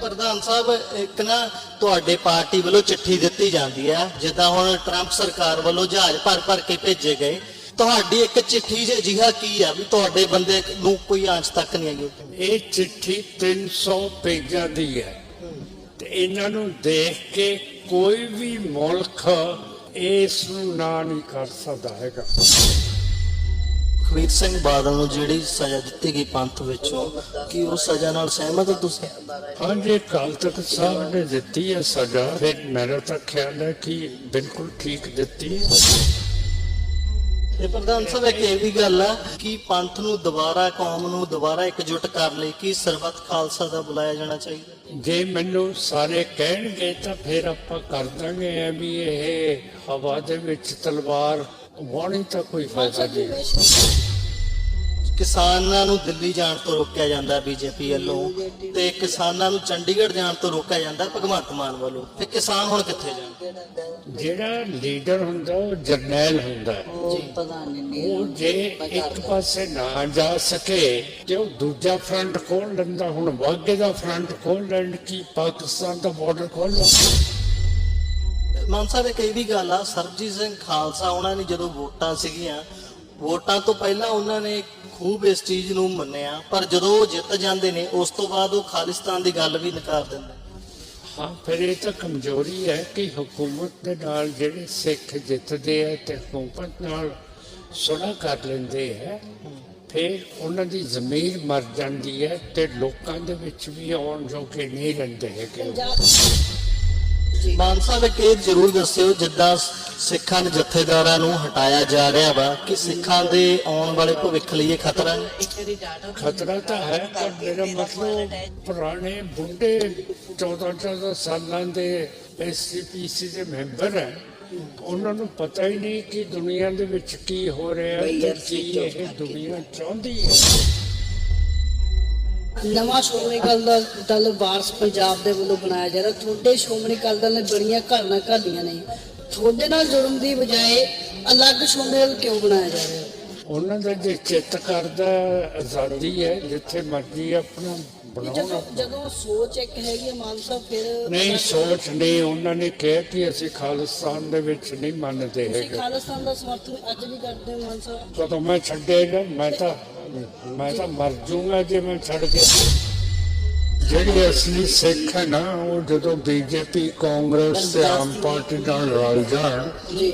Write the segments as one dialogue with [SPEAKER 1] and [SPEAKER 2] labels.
[SPEAKER 1] ਪ੍ਰਧਾਨ ਸਾਹਿਬ, ਇੱਕ ਨਾ ਤੁਹਾਡੇ ਪਾਰਟੀ ਵੱਲੋਂ ਚਿੱਠੀ ਦਿੱਤੀ ਜਾਂਦੀ ਹੈ, ਜਿੱਦਾਂ ਹੁਣ ਟਰੰਪ ਸਰਕਾਰ ਵੱਲੋਂ ਜਹਾਜ਼ ਭਰ ਭਰ ਕੇ ਭੇਜੇ ਗਏ। ਤੁਹਾਡੀ ਇੱਕ ਚਿੱਠੀ ਜੇ ਅਜਿਹਾ ਕੀ ਆ ਵੀ ਤੁਹਾਡੇ ਬੰਦੇ ਨੂੰ ਕੋਈ ਆਂਚ ਤੱਕ ਨਹੀਂ ਆਈ?
[SPEAKER 2] ਇਹ ਚਿੱਠੀ 300 ਪੇਜਾਂ ਦੀ ਹੈ। ਤੇ ਇਹਨਾਂ ਨੂੰ ਦੇਖ ਕੇ ਕੋਈ ਵੀ ਮੁਲਕ ਇਸ ਨੂੰ ਨਾ ਨਹੀਂ ਕਰ ਸਕਦਾ ਹੈਗਾ।
[SPEAKER 1] ਖਵੀਰ ਸਿੰਘ ਬਾਦਲ ਨੂੰ ਜਿਹੜੀ ਸਜ਼ਾ ਦਿੱਤੀ ਗਈ ਪੰਥ ਵਿੱਚੋਂ ਕੀ ਉਹ ਸਜ਼ਾ ਨਾਲ ਸਹਿਮਤ ਹੋ ਤੁਸੀਂ?
[SPEAKER 2] ਹਾਂਜੀ ਕੱਲ ਤੱਕ ਸਾਹਿਬ ਨੇ ਦਿੱਤੀ ਹੈ ਸਜ਼ਾ। ਫਿਰ ਮੇਰਾ ਤਾਂ ਖਿਆਲ ਹੈ ਕਿ ਬਿਲਕੁਲ ਠੀਕ ਦਿੱਤੀ ਹੈ
[SPEAKER 1] ਇਹ ਪ੍ਰਧਾਨ ਸਾਹਿਬ ਇੱਕ ਇਹ ਵੀ ਗੱਲ ਆ ਕਿ ਪੰਥ ਨੂੰ ਦੁਬਾਰਾ ਕੌਮ ਨੂੰ ਦੁਬਾਰਾ ਇਕਜੁੱਟ ਕਰ ਲਈ ਕਿ ਸਰਬੱਤ ਖਾਲਸਾ ਦਾ ਬੁਲਾਇਆ ਜਾਣਾ ਚਾਹੀਦਾ?
[SPEAKER 2] ਜੇ ਮੈਨੂੰ ਸਾਰੇ ਕਹਿਣਗੇ ਤਾਂ ਫਿਰ ਆਪਾਂ ਕਰ ਦਾਂਗੇ ਐ ਵੀ ਇਹ ਹਵਾ ਦੇ ਵਿੱਚ ਤਲਵਾਰ ਵਾਣੀ ਤਾਂ ਕੋਈ ਫਾਇਦਾ ਨਹੀਂ।
[SPEAKER 1] ਕਿਸਾਨਾਂ ਨੂੰ ਦਿੱਲੀ ਜਾਣ ਤੋਂ ਰੋਕਿਆ ਜਾਂਦਾ ਬੀਜੇਪੀ ਵੱਲੋਂ ਤੇ ਕਿਸਾਨਾਂ ਨੂੰ ਚੰਡੀਗੜ੍ਹ ਜਾਣ ਤੋਂ ਰੋਕਿਆ ਜਾਂਦਾ ਭਗਵੰਤ ਮਾਨ ਵੱਲੋਂ। ਤੇ ਕਿਸਾਨ ਹੁਣ ਕਿੱਥੇ ਜਾਣ?
[SPEAKER 2] ਜਿਹੜਾ ਲੀਡਰ ਹੁੰਦਾ ਉਹ ਜਰਨੈਲ ਹੁੰਦਾ। ਉਹ ਜੇ ਇੱਕ ਪਾਸੇ ਨਾ ਜਾ ਸਕੇ ਤੇ ਉਹ ਦੂਜਾ ਫਰੰਟ ਖੋਲ ਲੈਂਦਾ। ਹੁਣ ਵਾਗੇ ਦਾ ਫਰੰਟ ਖੋਲ ਲੈਣ ਕੀ ਪਾਕਿਸਤਾਨ ਦਾ ਬਾਰਡਰ ਖੋਲ ਲਓ
[SPEAKER 1] ਮਾਨ ਸਾਹਿਬ ਇੱਕ ਇਹ ਵੀ ਗੱਲ ਆ ਸਰਬਜੀਤ ਸਿੰਘ ਖਾਲਸਾ ਉਹਨਾਂ ਨੇ ਜਦੋਂ ਵੋਟਾਂ ਸੀਗੀਆਂ ਵੋਟਾਂ ਤੋਂ ਪਹਿਲਾਂ ਉਹਨਾਂ ਨੇ ਖੂਬ ਇਸ ਚੀਜ਼ ਨੂੰ ਮੰਨਿਆ ਪਰ ਜਦੋਂ ਉਹ ਜਿੱਤ ਜਾਂਦੇ ਨੇ ਉਸ ਤੋਂ ਬਾਅਦ ਉਹ ਖਾਲਿਸਤਾਨ ਦੀ ਗੱਲ ਵੀ ਨਕਾਰ ਦਿੰਦੇ
[SPEAKER 2] ਹਾਂ ਫਿਰ ਇਹ ਤਾਂ ਕਮਜ਼ੋਰੀ ਹੈ ਕਿ ਹਕੂਮਤ ਦੇ ਨਾਲ ਜਿਹੜੇ ਸਿੱਖ ਜਿੱਤਦੇ ਆ ਤੇ ਹਕੂਮਤ ਨਾਲ ਸੁਲਹ ਕਰ ਲੈਂਦੇ ਹੈ ਫਿਰ ਉਹਨਾਂ ਦੀ ਜ਼ਮੀਰ ਮਰ ਜਾਂਦੀ ਹੈ ਤੇ ਲੋਕਾਂ ਦੇ ਵਿੱਚ ਵੀ ਆਉਣ ਜੋਗੇ ਨਹੀਂ ਰਹਿੰਦੇ ਹੈਗੇ।
[SPEAKER 1] ਮਾਨ ਸਾਹਿਬ ਇੱਕ ਇਹ ਜ਼ਰੂਰ ਦੱਸਿਓ ਜਿੱਦਾਂ ਸਿੱਖਾਂ ਦੇ ਜਥੇਦਾਰਾਂ ਨੂੰ ਹਟਾਇਆ ਜਾ ਰਿਹਾ ਵਾ ਕਿ ਸਿੱਖਾਂ ਦੇ ਆਉਣ ਵਾਲੇ ਭਵਿੱਖ ਲਈ ਇਹ ਖਤਰਾ ਨਹੀਂ
[SPEAKER 2] ਖਤਰਾ ਤਾਂ ਹੈ ਪਰ ਮੇਰਾ ਮਤਲਬ ਪੁਰਾਣੇ ਬੁੱਢੇ 14 14 ਸਾਲਾਂ ਦੇ ਐਸਜੀਪੀਸੀ ਦੇ ਮੈਂਬਰ ਹੈ ਉਹਨਾਂ ਨੂੰ ਪਤਾ ਹੀ ਨਹੀਂ ਕਿ ਦੁਨੀਆ ਦੇ ਵਿੱਚ ਕੀ ਹੋ ਰਿਹਾ ਹੈ ਤੇ ਕੀ ਇਹ ਦੁਨੀਆ ਚਾਹੁੰਦੀ ਹੈ।
[SPEAKER 3] ਨਵਾਂ ਸ਼੍ਰੋਮਣੀ ਅਕਾਲੀ ਦਲ ਦਲ ਵਾਰਸ ਪੰਜਾਬ ਦੇ ਵੱਲੋਂ ਬਣਾਇਆ ਜਾ ਰਿਹਾ। ਤੁਹਾਡੇ ਸ਼੍ਰੋਮਣੀ ਅਕਾਲੀ ਦਲ ਨੇ ਬੜੀਆਂ ਘਾਲਣਾ ਘਾਲੀਆਂ ਨੇ। ਤੁਹਾਡੇ ਨਾਲ ਜੁੜਨ ਦੀ ਬਜਾਏ ਅਲੱਗ ਸ਼੍ਰੋਮਣੀ ਦਲ ਕਿਉਂ ਬਣਾਇਆ ਜਾ ਰਿਹਾ?
[SPEAKER 2] ਉਹਨਾਂ ਦਾ ਜੇ ਚਿੱਤ ਕਰਦਾ ਆਜ਼ਾਦੀ ਹੈ ਜਿੱਥੇ ਮਰਜ਼ੀ ਆਪਣਾ ਬਣਾਉਣ
[SPEAKER 3] ਜਦੋਂ ਜਦੋਂ ਸੋਚ ਇੱਕ ਹੈਗੀ ਮਾਨ ਸਾਹਿਬ ਫਿਰ
[SPEAKER 2] ਨਹੀਂ ਸੋਚ ਨਹੀਂ ਉਹਨਾਂ ਨੇ ਕਿਹਾ ਕਿ ਅਸੀਂ ਖਾਲਿਸਤਾਨ ਦੇ ਵਿੱਚ ਨਹੀਂ ਮੰਨਦੇ ਹੈਗੇ।
[SPEAKER 3] ਖਾਲਿਸਤਾਨ ਦਾ ਸਮਰਥਨ ਅੱਜ ਵੀ ਕਰਦੇ ਮਾਨ ਸਾਹਿਬ?
[SPEAKER 2] ਕਦੋਂ ਮੈਂ ਛੱਡੇਗਾ ਮੈਂ ਤਾਂ ਮੈਂ ਤਾਂ ਮਰ ਜਾਊਂਗਾ ਜੇ ਮੈਂ ਛੱਡ ਗਿਆ ਜਿਹੜੇ ਅਸਲੀ ਸਿੱਖ ਹੈ ਨਾ ਉਹ ਜਦੋਂ ਬੀਜੇਪੀ ਕਾਂਗਰਸ ਤੇ ਆਮ ਪਾਰਟੀ ਨਾਲ ਰਲ ਜਾਣ
[SPEAKER 3] ਜੀ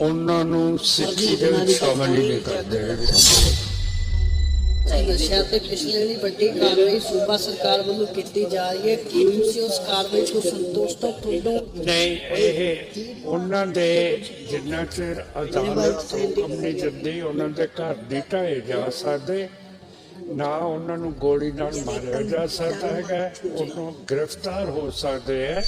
[SPEAKER 2] ਉਹਨਾਂ ਨੂੰ ਸਿੱਖੀ ਦੇ ਵਿੱਚ ਸ਼ਾਮਲ ਹੀ ਨਹੀਂ ਕਰਦੇ।
[SPEAKER 3] ਨਸ਼ਿਆਂ ਤੇ ਪਿਛਲੇ ਜਿਹੜੀ ਵੱਡੀ ਕਾਰਵਾਈ ਸੂਬਾ ਸਰਕਾਰ ਵੱਲੋਂ ਕੀਤੀ ਜਾ ਰਹੀ ਹੈ। ਕੀ ਤੁਸੀਂ ਉਸ ਕਾਰਵਾਈ ਤੋਂ ਸੰਤੁਸ਼ਟ ਹੋ? ਤੁਹਾਨੂੰ
[SPEAKER 2] ਨਹੀਂ, ਇਹ ਉਹਨਾਂ ਦੇ ਜਿੰਨਾ ਚਿਰ ਅਦਾਲਤ ਹੁਕਮ ਨਹੀਂ ਦਿੰਦੀ ਉਹਨਾਂ ਦੇ ਘਰ ਨਹੀਂ ਢਾਏ ਜਾ ਸਕਦੇ, ਨਾ ਉਹਨਾਂ ਨੂੰ ਗੋਲੀ ਨਾਲ ਮਾਰਿਆ ਜਾ ਸਕਦਾ ਹੈਗਾ, ਉਹਨੂੰ ਗ੍ਰਿਫਤਾਰ ਹੋ ਸਕਦੇ ਹੈ।